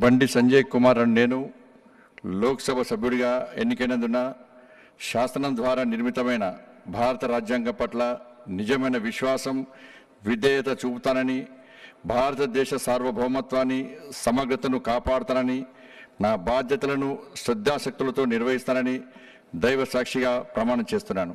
బండి సంజయ్ కుమార్ అని నేను లోక్సభ సభ్యుడిగా ఎన్నికైనందున శాసనం ద్వారా నిర్మితమైన భారత రాజ్యాంగం పట్ల నిజమైన విశ్వాసం విధేయత చూపుతానని భారతదేశ సార్వభౌమత్వాన్ని సమగ్రతను కాపాడుతానని నా బాధ్యతలను శ్రద్ధాశక్తులతో నిర్వహిస్తానని దైవ సాక్షిగా ప్రమాణం చేస్తున్నాను.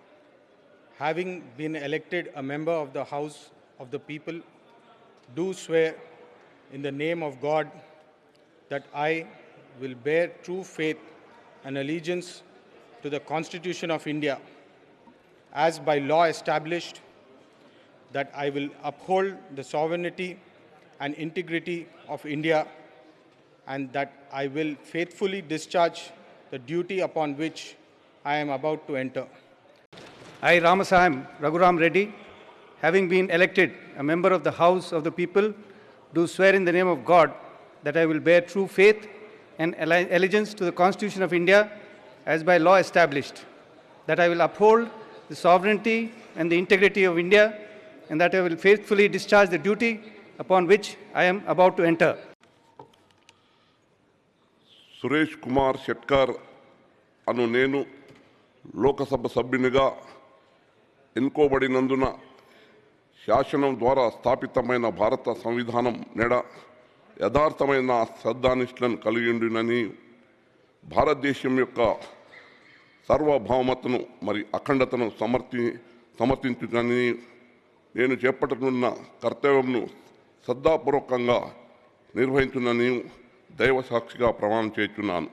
having been elected a member of the House of the People, do swear in the name of God that I will bear true faith and allegiance to the Constitution of India as by law established, that I will uphold the sovereignty and integrity of India, and that I will faithfully discharge the duty upon which I am about to enter. I, Ramasaham Raghuram Reddy, having been elected a member of the House of the People, do swear in the name of God that I will bear true faith and alle- allegiance to the Constitution of India as by law established, that I will uphold the sovereignty and the integrity of India, and that I will faithfully discharge the duty upon which I am about to enter. Suresh Kumar Shetkar అను నేను లోకసభ సభ్యునిగా ఎన్నుకోబడినందున శాసనం ద్వారా స్థాపితమైన భారత సంవిధానం నెడ యథార్థమైన శ్రద్ధానిష్టలను కలిగిండునని భారతదేశం యొక్క సార్వభౌమతను మరి అఖండతను సమర్థి సమర్థించునని నేను చేపట్టనున్న కర్తవ్యంను శ్రద్ధాపూర్వకంగా నిర్వహించునని దైవ సాక్షిగా ప్రమాణం చేస్తున్నాను.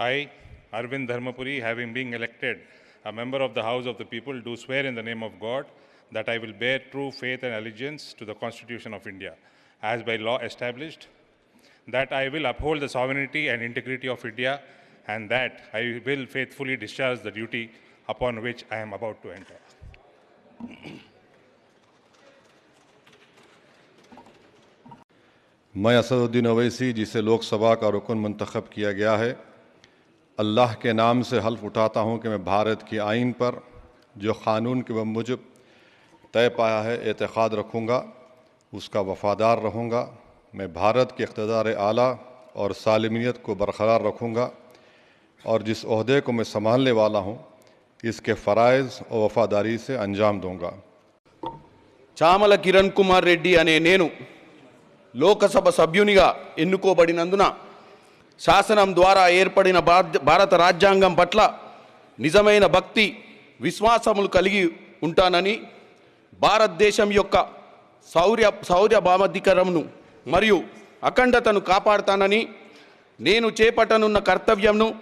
I, Arvind Dharmapuri, having been elected a member of the House of the People, do swear in the name of God that I will bear true faith and allegiance to the Constitution of India, as by law established, that I will uphold the sovereignty and integrity of India, and that I will faithfully discharge the duty upon which I am about to enter. मैं असदुद्दीन अवैसी जिसे लोकसभा का रुकन मंतखब किया गया है اللہ کے نام سے حلف اٹھاتا ہوں کہ میں بھارت کی آئین پر جو قانون کے بموجب طے پایا ہے اعتقاد رکھوں گا، اس کا وفادار رہوں گا، میں بھارت کے اقتدار اعلیٰ اور سالمیت کو برقرار رکھوں گا اور جس عہدے کو میں سنبھالنے والا ہوں، اس کے فرائض اور وفاداری سے انجام دوں گا۔ چاملہ کرن کمار చామల కిరణ్ కుమార్ రెడ్డి అనే నేను انکو بڑی نندنا۔ శాసనం ద్వారా ఏర్పడిన భారత- భారత రాజ్యాంగం పట్ల నిజమైన భక్తి విశ్వాసములు కలిగి ఉంటానని భారతదేశం యొక్క శౌర్య శౌర్యభామధికరంను మరియు అఖండతను కాపాడుతానని నేను చేపట్టనున్న కర్తవ్యంను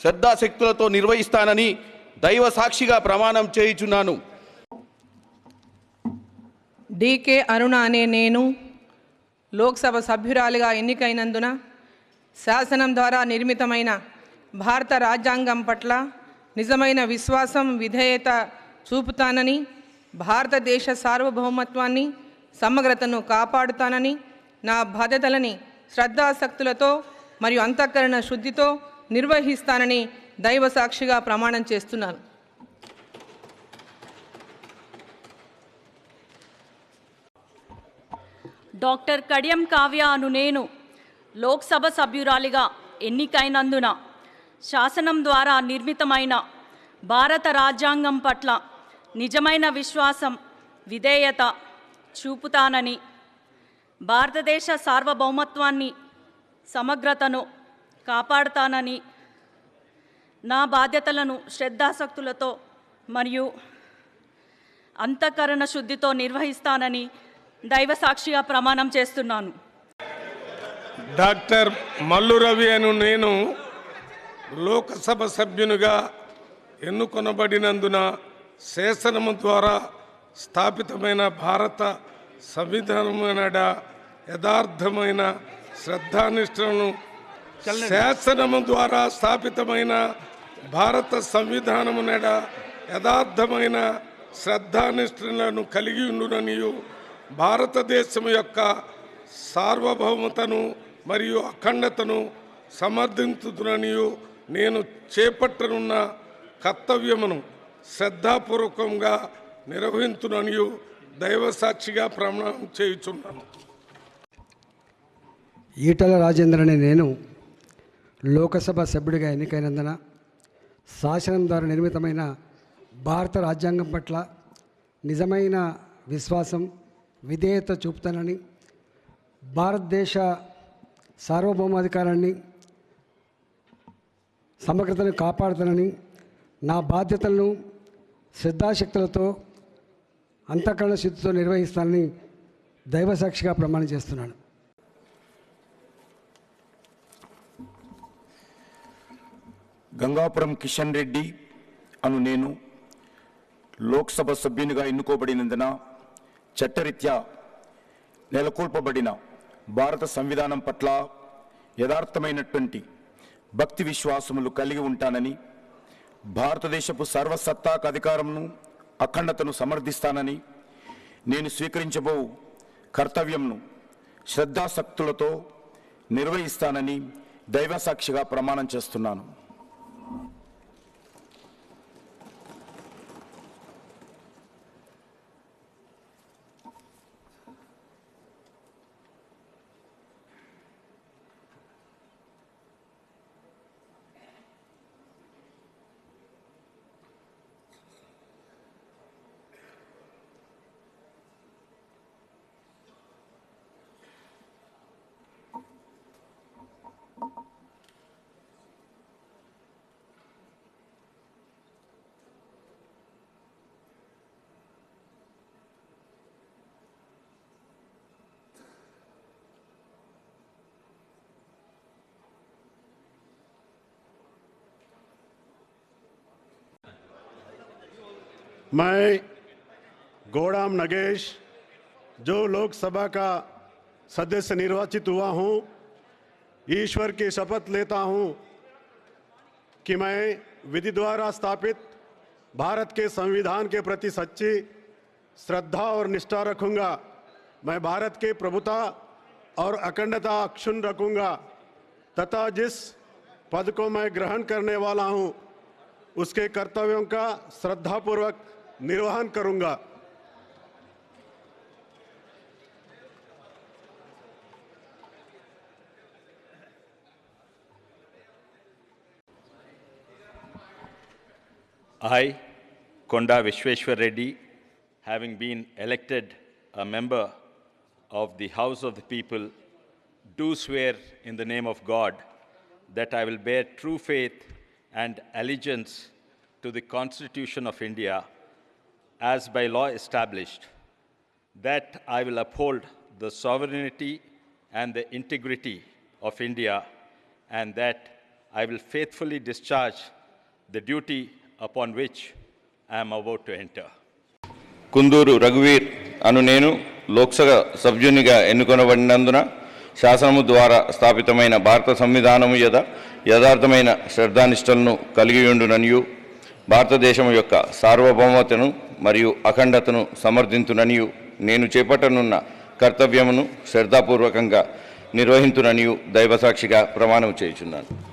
శ్రద్ధాశక్తులతో నిర్వహిస్తానని దైవ సాక్షిగా ప్రమాణం చేయుచున్నాను. డీకే అరుణ అనే నేను లోక్సభ సభ్యురాలిగా ఎన్నికైనందున శాసనం ద్వారా నిర్మితమైన భారత రాజ్యాంగం పట్ల నిజమైన విశ్వాసం విధేయత చూపుతానని భారతదేశ సార్వభౌమత్వాన్ని సమగ్రతను కాపాడుతానని నా బాధ్యతలని శ్రద్ధాసక్తులతో మరియు అంతఃకరణ శుద్ధితో నిర్వహిస్తానని దైవ సాక్షిగా ప్రమాణం చేస్తున్నాను. డాక్టర్ కడియం కావ్య అను నేను లోక్సభ సభ్యురాలిగా ఎన్నికైనందున శాసనం ద్వారా నిర్మితమైన భారత రాజ్యాంగం పట్ల నిజమైన విశ్వాసం విధేయత చూపుతానని భారతదేశ సార్వభౌమత్వాన్ని సమగ్రతను కాపాడుతానని నా బాధ్యతలను శ్రద్ధాసక్తులతో మరియు అంతఃకరణ శుద్ధితో నిర్వహిస్తానని దైవసాక్షిగా ప్రమాణం చేస్తున్నాను. డాక్టర్ మల్లు రవి అను నేను లోకసభ సభ్యునిగా ఎన్నుకొనబడినందున శాసనము ద్వారా స్థాపితమైన భారత సంవిధానమైన యథార్థమైన శ్రద్ధానిష్టలను శాసనము ద్వారా స్థాపితమైన భారత సంవిధానము నెడ యథార్థమైన శ్రద్ధానిష్ఠలను కలిగి ఉండుననియు భారతదేశం యొక్క సార్వభౌమతను మరియు అఖండతను సమర్థించుతుననియు నేను చేపట్టనున్న కర్తవ్యమును శ్రద్ధాపూర్వకంగా నిర్వహించుననియు దైవసాక్షిగా ప్రమాణం చేయుచున్నాను. ఈటల రాజేంద్ర అనే నేను లోకసభ సభ్యుడిగా ఎన్నికైనందున శాసనం ద్వారా నిర్మితమైన భారత రాజ్యాంగం పట్ల నిజమైన విశ్వాసం విధేయత చూపుతానని భారతదేశ సార్వభౌమాధికారాన్ని సమగ్రతను కాపాడుతానని నా బాధ్యతలను శ్రద్ధాశక్తులతో అంతఃకరణ శుద్ధితో నిర్వహిస్తానని దైవసాక్షిగా ప్రమాణం చేస్తున్నాను. గంగాపురం కిషన్ రెడ్డి అను నేను లోక్సభ సభ్యునిగా ఎన్నుకోబడినందున చట్టరీత్యా నెలకొల్పబడిన భారత సంవిధానం పట్ల యథార్థమైనటువంటి భక్తి విశ్వాసములు కలిగి ఉంటానని భారతదేశపు సర్వసత్తాక అధికారమును అఖండతను సమర్థిస్తానని నేను స్వీకరించబో కర్తవ్యంను శ్రద్ధాసక్తులతో నిర్వహిస్తానని దైవసాక్షిగా ప్రమాణం చేస్తున్నాను. मैं, गोड़ाम नगेश, जो लोकसभा का सदस्य निर्वाचित हुआ हूँ, ईश्वर की शपथ लेता हूँ कि मैं विधि द्वारा स्थापित भारत के संविधान के प्रति सच्ची श्रद्धा और निष्ठा रखूँगा। मैं भारत के प्रभुता और अखंडता अक्षुण रखूँगा तथा जिस पद को मैं ग्रहण करने वाला हूँ, उसके कर्तव्यों का श्रद्धापूर्वक निर्वहन करूंगा I, Konda Vishweshwar Reddy, having been elected a member of the House of the People, do swear in the name of God that I will bear true faith and allegiance to the Constitution of India as by law established, that I will uphold the sovereignty and the integrity of India, and that I will faithfully discharge the duty upon which I am about to enter. Kunduru రఘువీర్ అను నేను లోక్సభ సభ్యునిగా ఎన్నుకొనబడినందున శాసనము ద్వారా స్థాపితమైన భారత సంవిధానము యథ యథార్థమైన శ్రద్ధానిష్టలను కలిగి ఉండుననియు భారతదేశం యొక్క సార్వభౌమతను మరియు అఖండతను సమర్థింతుననియు నేను చేపట్టనున్న కర్తవ్యమును శ్రద్ధాపూర్వకంగా నిర్వహించుననియు దైవసాక్షిగా ప్రమాణం చేయుచున్నాను.